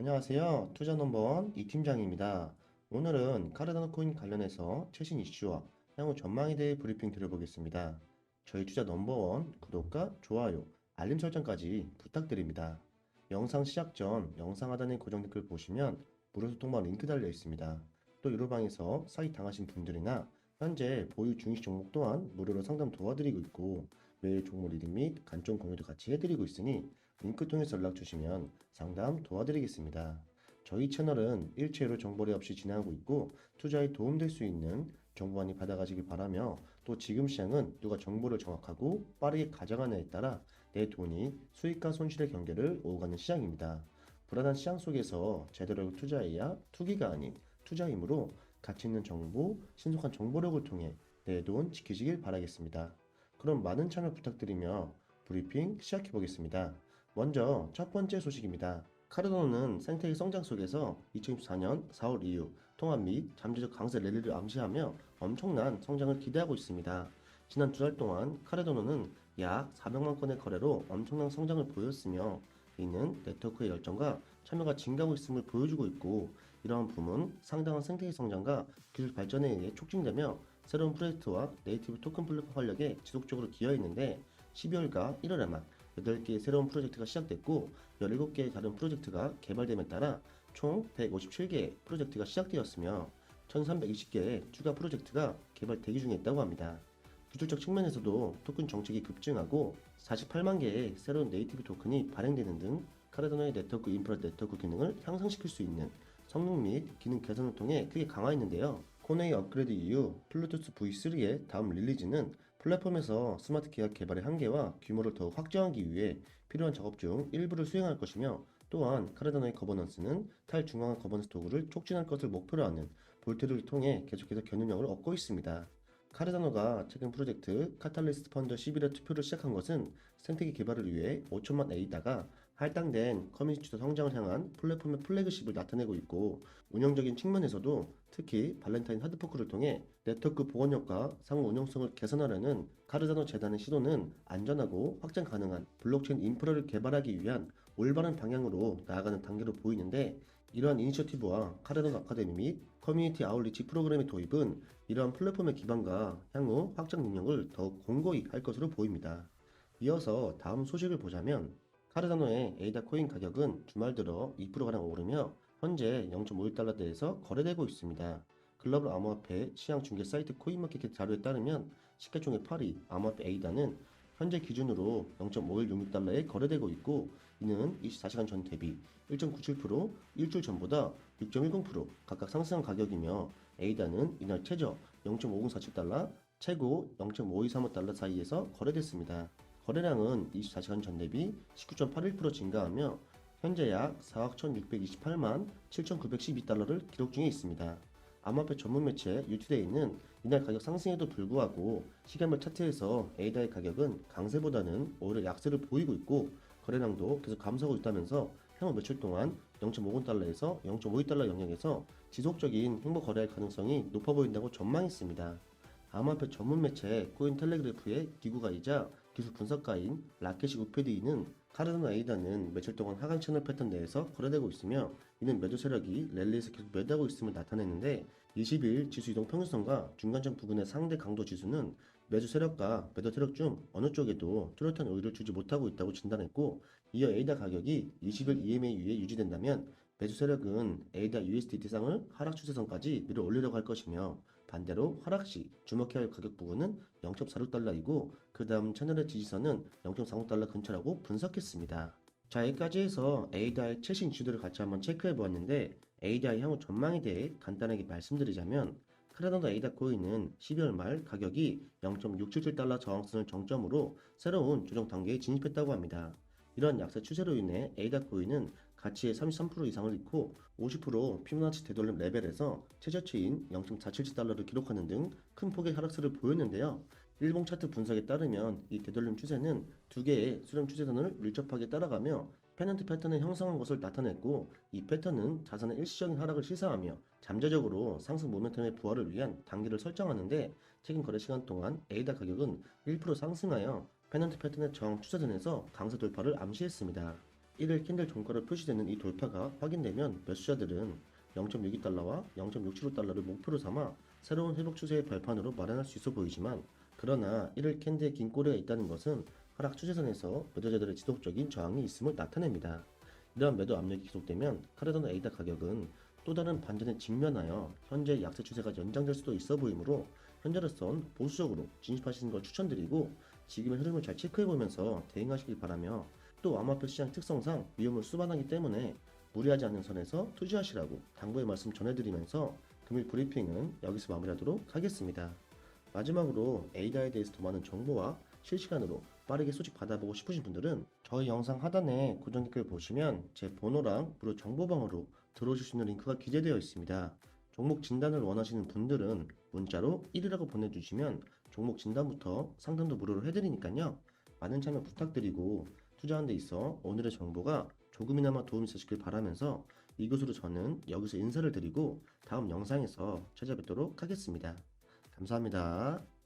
안녕하세요. 투자 넘버원 이 팀장입니다. 오늘은 카르다노 코인 관련해서 최신 이슈와 향후 전망에 대해 브리핑 드려보겠습니다. 저희 투자 넘버원 구독과 좋아요, 알림 설정까지 부탁드립니다. 영상 시작 전 영상 하단의 고정 댓글 보시면 무료 소통방 링크 달려 있습니다. 또 유로방에서 사기 당하신 분들이나 현재 보유 중시 종목 또한 무료로 상담 도와드리고 있고 매일 종목 리딩 및 간종 공유도 같이 해드리고 있으니 링크 통해서 연락 주시면 상담 도와드리겠습니다. 저희 채널은 일체로 정보리 없이 진행하고 있고 투자에 도움될 수 있는 정보 많이 받아가시길 바라며 또 지금 시장은 누가 정보를 정확하고 빠르게 가져가느냐에 따라 내 돈이 수익과 손실의 경계를 오가는 시장입니다. 불안한 시장 속에서 제대로 투자해야 투기가 아닌 투자이므로 가치 있는 정보, 신속한 정보력을 통해 내 돈 지키시길 바라겠습니다. 그럼 많은 참여 부탁드리며 브리핑 시작해 보겠습니다. 먼저 첫 번째 소식입니다. 카르도노는 생태계 성장 속에서 2024년 4월 이후 통합 및 잠재적 강세 랠리를 암시하며 엄청난 성장을 기대하고 있습니다. 지난 두 달 동안 카르도노는 약 400만 건의 거래로 엄청난 성장을 보였으며 이는 네트워크의 열정과 참여가 증가하고 있음을 보여주고 있고 이러한 부문 상당한 생태계 성장과 기술 발전에 의해 촉진되며 새로운 프로젝트와 네이티브 토큰 플랫폼 활력에 지속적으로 기여했는데 12월과 1월에만 8개의 새로운 프로젝트가 시작됐고 17개의 다른 프로젝트가 개발됨에 따라 총 157개의 프로젝트가 시작되었으며 1320개의 추가 프로젝트가 개발 대기 중에 있다고 합니다. 기술적 측면에서도 토큰 정책이 급증하고 48만 개의 새로운 네이티브 토큰이 발행되는 등 카르다노의 네트워크 인프라 네트워크 기능을 향상시킬 수 있는 성능 및 기능 개선을 통해 크게 강화했는데요. 코네이 업그레이드 이후 플루투스 V3의 다음 릴리즈는 플랫폼에서 스마트 계약 개발의 한계와 규모를 더욱 확장하기 위해 필요한 작업 중 일부를 수행할 것이며 또한 카르다노의 거버넌스는 탈중앙화 거버넌스 도구를 촉진할 것을 목표로 하는 볼트를 통해 계속해서 견인력을 얻고 있습니다. 카르다노가 최근 프로젝트 카탈리스트 펀드 11회 투표를 시작한 것은 생태계 개발을 위해 5천만 A다가 할당된 커뮤니티 주도 성장을 향한 플랫폼의 플래그십을 나타내고 있고 운영적인 측면에서도 특히 발렌타인 하드포크를 통해 네트워크 보건력과 상호 운영성을 개선하려는 카르다노 재단의 시도는 안전하고 확장 가능한 블록체인 인프라를 개발하기 위한 올바른 방향으로 나아가는 단계로 보이는데 이러한 이니셔티브와 카르다노 아카데미 및 커뮤니티 아울리치 프로그램의 도입은 이러한 플랫폼의 기반과 향후 확장 능력을 더욱 공고히 할 것으로 보입니다. 이어서 다음 소식을 보자면 카르다노의 에이다 코인 가격은 주말 들어 2%가량 오르며 현재 0.51달러대에서 거래되고 있습니다. 글로벌 암호화폐 시장 중개 사이트 코인마켓 자료에 따르면 시가총액 8위 암호화폐 에이다는 현재 기준으로 0.5166달러에 거래되고 있고 이는 24시간 전 대비 1.97%, 일주일 전보다 6.10% 각각 상승한 가격이며 에이다는 이날 최저 0.5047달러, 최고 0.5235달러 사이에서 거래됐습니다. 거래량은 24시간 전 대비 19.81% 증가하며 현재 약 4억 1628만 7912달러를 기록 중에 있습니다. 암호화폐 전문 매체 유투데이는 이날 가격 상승에도 불구하고 시간별 차트에서 에이다의 가격은 강세보다는 오히려 약세를 보이고 있고 거래량도 계속 감소하고 있다면서 향후 며칠 동안 0.50달러에서 0.52 달러 영역에서 지속적인 횡보 거래할 가능성이 높아 보인다고 전망했습니다. 암호화폐 전문 매체 코인텔레그래프의 기구가이자 기술 분석가인 라켓이 우페디는 카르다노 에이다는 며칠 동안 하강 채널 패턴 내에서 거래되고 있으며 이는 매도 세력이 랠리에서 계속 매도하고 있음을 나타내는데 20일 지수 이동 평균선과 중간점 부근의 상대 강도 지수는 매수 세력과 매도 세력 중 어느 쪽에도 뚜렷한 우위를 주지 못하고 있다고 진단했고 이어 에이다 가격이 20일 EMA 위에 유지된다면 매수 세력은 에이다 USDT 상을 하락 추세선까지 밀어 올리려고 할 것이며 반대로 하락 시 주목해야 할 가격 부분은 0.46달러이고 그 다음 채널의 지지선은 0.46달러 근처라고 분석했습니다. 자 여기까지 해서 에이다의 최신 이슈들을 같이 한번 체크해 보았는데 에이다의 향후 전망에 대해 간단하게 말씀드리자면 크라노다 에이다 코인은 12월 말 가격이 0.677달러 저항선을 정점으로 새로운 조정 단계에 진입했다고 합니다. 이러한 약세 추세로 인해 에이다 코인은 가치의 33% 이상을 잃고 50% 피보나치 되돌림 레벨에서 최저치인 0.477달러를 기록하는 등 큰 폭의 하락세를 보였는데요. 일봉 차트 분석에 따르면 이 되돌림 추세는 두 개의 수렴 추세선을 밀접하게 따라가며 페넌트 패턴을 형성한 것을 나타냈고 이 패턴은 자산의 일시적인 하락을 시사하며 잠재적으로 상승 모멘텀의 부활을 위한 단계를 설정하는데 최근 거래 시간 동안 에이다 가격은 1% 상승하여 페넌트 패턴의 저항 추세선에서 강세 돌파를 암시했습니다. 1일 캔들 종가로 표시되는 이 돌파가 확인되면 매수자들은 0.62달러와 0.675달러를 목표로 삼아 새로운 회복 추세의 발판으로 마련할 수 있어 보이지만 그러나 1일 캔들의 긴 꼬리가 있다는 것은 하락 추세선에서 매도자들의 지속적인 저항이 있음을 나타냅니다. 이러한 매도 압력이 계속되면 카르도나 에이다 가격은 또 다른 반전에 직면하여 현재 약세 추세가 연장될 수도 있어 보이므로 현재로선 보수적으로 진입하시는 걸 추천드리고 지금의 흐름을 잘 체크해보면서 대응하시길 바라며 또 암호화폐 시장 특성상 위험을 수반하기 때문에 무리하지 않는 선에서 투자하시라고 당부의 말씀 전해드리면서 금일 브리핑은 여기서 마무리하도록 하겠습니다. 마지막으로 에이다에 대해서 더 많은 정보와 실시간으로 빠르게 소식 받아보고 싶으신 분들은 저희 영상 하단에 고정 댓글 보시면 제 번호랑 무료 정보방으로 들어오실 수 있는 링크가 기재되어 있습니다. 종목 진단을 원하시는 분들은 문자로 1이라고 보내주시면 종목 진단부터 상담도 무료로 해드리니까요. 많은 참여 부탁드리고 투자하는 데 있어 오늘의 정보가 조금이나마 도움이 되시길 바라면서 이것으로 저는 여기서 인사를 드리고 다음 영상에서 찾아뵙도록 하겠습니다. 감사합니다.